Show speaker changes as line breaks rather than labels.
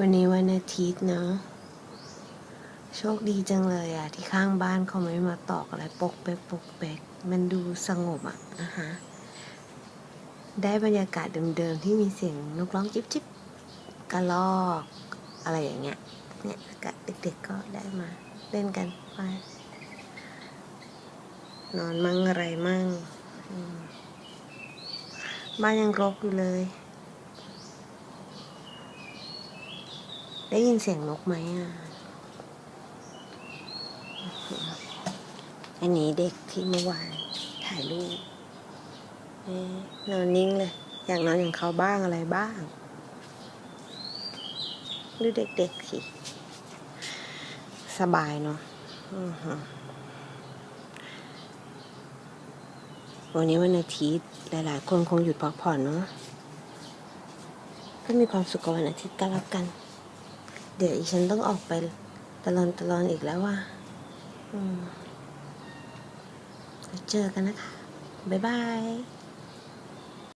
วันนี้วันอาทิตย์เนาะ โชคดีจังเลยอะที่ข้างบ้านเขาไม่มาตอกอะไรปกเป๊กปกเป๊กมันดูสงบอะนะคะได้บรรยากาศเดิมๆที่มีเสียงนกร้องจิบจิบกระลอก อะไรอย่างเงี้ย เนี่ยกเด็กๆก็ได้มา เล่นกันไปนอนมั่งอะไรมั่ง บ้านยังรกอยู่เลย ได้ยินเสียงนกไหมอะ อันนี้เด็กที่เมื่อวานถ่ายรูปนอนนิ่งเลย อยากนอนอย่างเขาบ้างอะไรบ้าง ดูเด็กๆสิ สบายเนาะวันนี้วันอาทิตย์หลายๆ คนคงหยุดพักผ่อนเนาะก็มีความสุขกับวันอาทิตย์ก็แล้วกัน เดี๋ยวอีฉันต้องออกไปตลอนตลอนอีกแล้วว่ะเจอกันนะคะ บ๊ายบาย